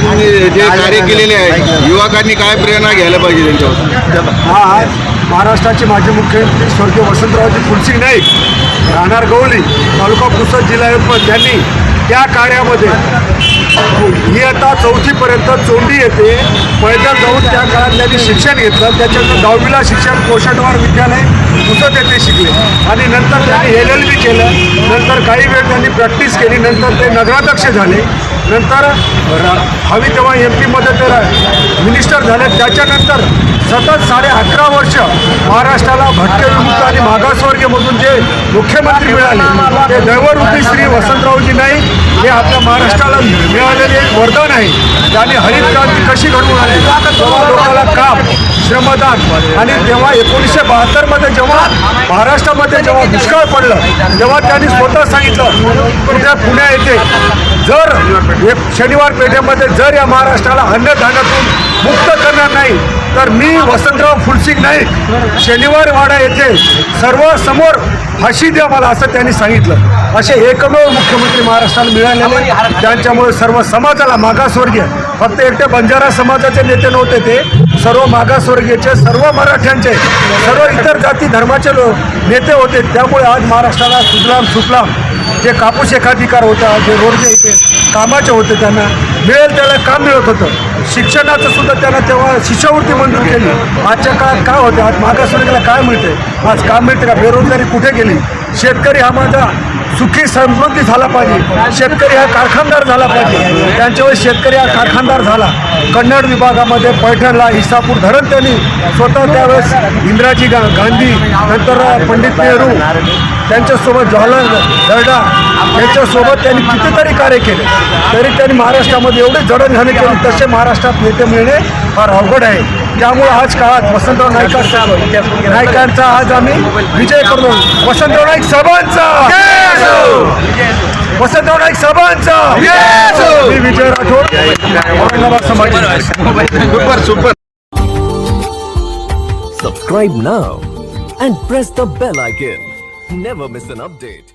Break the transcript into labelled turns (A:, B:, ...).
A: त्यांनी जे कार्य केलेले आहे युवकांनी काय प्रेरणा घ्यायला पाहिजे त्यांच्यावर?
B: हा आज महाराष्ट्राचे माजी मुख्यमंत्री स्वर्गीय वसंतरावजी फुलसिंग नाईक राहणार गवळी तालुका पुसद जिल्हा यवतमाळ त्यांनी त्या कार्यामध्ये ही आता चौथीपर्यंत चोंडी येते. पैदल जाऊन त्या काळात त्यांनी शिक्षण घेतलं. त्याच्यानंतर दहावीला शिक्षण पोषणवार विद्यालय पुसद येथे शिकले. आणि नंतर त्यांनी एल एल बी केलं. नंतर काही वेळ त्यांनी प्रॅक्टिस केली. नंतर ते नगराध्यक्ष झाले. नंतर हवी तेव्हा एम पीमध्ये ते मिनिस्टर झाले. त्याच्यानंतर सतत साडे अकरा वर्ष महाराष्ट्राला भटके विमुक्त आणि मागासवर्गीयमधून जे मुख्यमंत्री मिळाले ते दैवरूपी श्री वसंतरावजी नाईक हे आपल्या महाराष्ट्राला मिळालेले एक वरदान आहे. त्याने हरित क्रांती कशी घडवून आली? तेव्हा लोकांना काम श्रमदान आणि तेव्हा एकोणीसशे बहात्तरमध्ये जेव्हा महाराष्ट्रामध्ये जेव्हा दुष्काळ पडलं तेव्हा त्यांनी स्वतः सांगितलं उद्या पुण्या येथे जर एक शनिवार पेठेमध्ये जर या महाराष्ट्राला अन्नधान्यातून मुक्त करणार नाही तर मी वसंतराव फुलसिंग नाईक शनिवार वाडा येथे सर्व समोर फाशी द्या मला असं त्यांनी सांगितलं. असे एकमेव मुख्यमंत्री महाराष्ट्राला मिळालेले त्यांच्यामुळे सर्व समाजाला मागासवर्गीय फक्त एकटे बंजारा समाजाचे नेते नव्हते ते. सर्व मागासवर्गीयचे सर्व मराठ्यांचे सर्व इतर जाती धर्माचे लोक नेते होते. त्यामुळे आज महाराष्ट्राला सुजलाम सुफलाम जे कापूस एकाधिकार होता जे रोडचे इथे कामाचे होते त्यांना मिळेल त्याला काम मिळत होतं. शिक्षणाचं सुद्धा त्यांना तेव्हा शिष्यवृत्ती मंजूर केली. आजच्या काळात काय होते? आज मागासवर्गीला काय मिळते? आज काम मिळते का? बेरोजगारी कुठे गेली? शेतकरी हा माझा सुखी समृद्धी झाला पाहिजे. शेतकरी हा कारखानदार झाला पाहिजे. त्यांच्यावर शेतकरी हा कारखानदार झाला. कन्नड विभागामध्ये पैठणला इसापूर धरण त्यांनी स्वतः त्यावेळेस इंदिराजी गा गांधी नंतर पंडित नेहरू त्यांच्यासोबत जवाहरलाल दर्डा यांच्यासोबत त्यांनी कितीतरी कार्य केले. तरी त्यांनी महाराष्ट्रामध्ये एवढे जडणघाणे केली तसे महाराष्ट्रात नेते मिळणे फार अवघड आहे. त्यामुळे आज काळात वसंतराव नाईकांचा नाईकांचा आज आम्ही विजय करतो. वसंतराव नाईक सर्वांचा वसंतराव नाईक सर्वांचा मी विजय राठोड औरंगाबाद समाज
A: super super
C: Subscribe now and press the bell icon. Never miss an update.